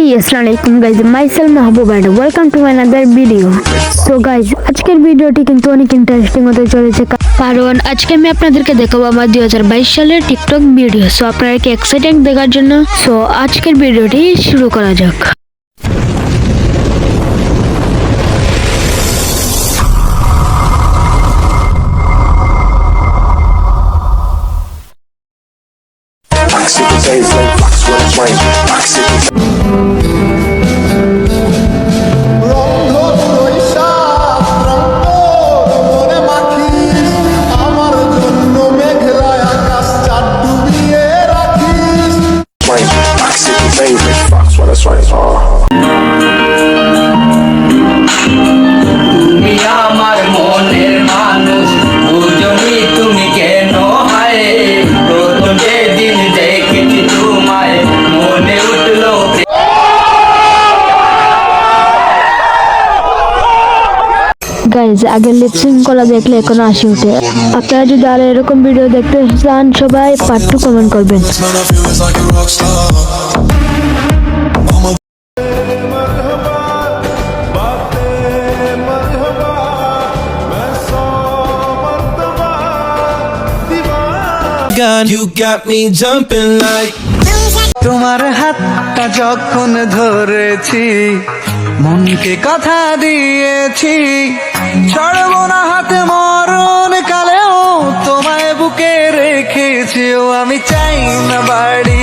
Hey, assalamu alaikum guys. Myself Mahbub and welcome to another video. So guys, আজকের ভিডিওটি কিন্তু অনেক interesting হতে চলেছে কা- কারণ আজকে আমি আপনাদেরকে দেখাবো আমার দুই হাজার বাইশ সালের টিকটক ভিডিও সো আপনারা কি এক্সাইটেড দেখার জন্য সো আজকের ভিডিওটি শুরু করা যাক Toxic days like fox when it's rain. Toxic মনে তুমি আমার মনের গাইজ আগে লিপসিং করা দেখলে এখনও আসি উঠে আপনারা যদি এরকম ভিডিও দেখতে চান, সবাই পার্ট টু কমেন্ট করবেন। Gun. You got me jumping like. তোমার হাতটা যখন ধরেছি মনকে কথা দিয়েছি ছাড়ব না হাতে মরণ কালেও তোমায় বুকে রেখেছি ও আমি চাই না বাড়ি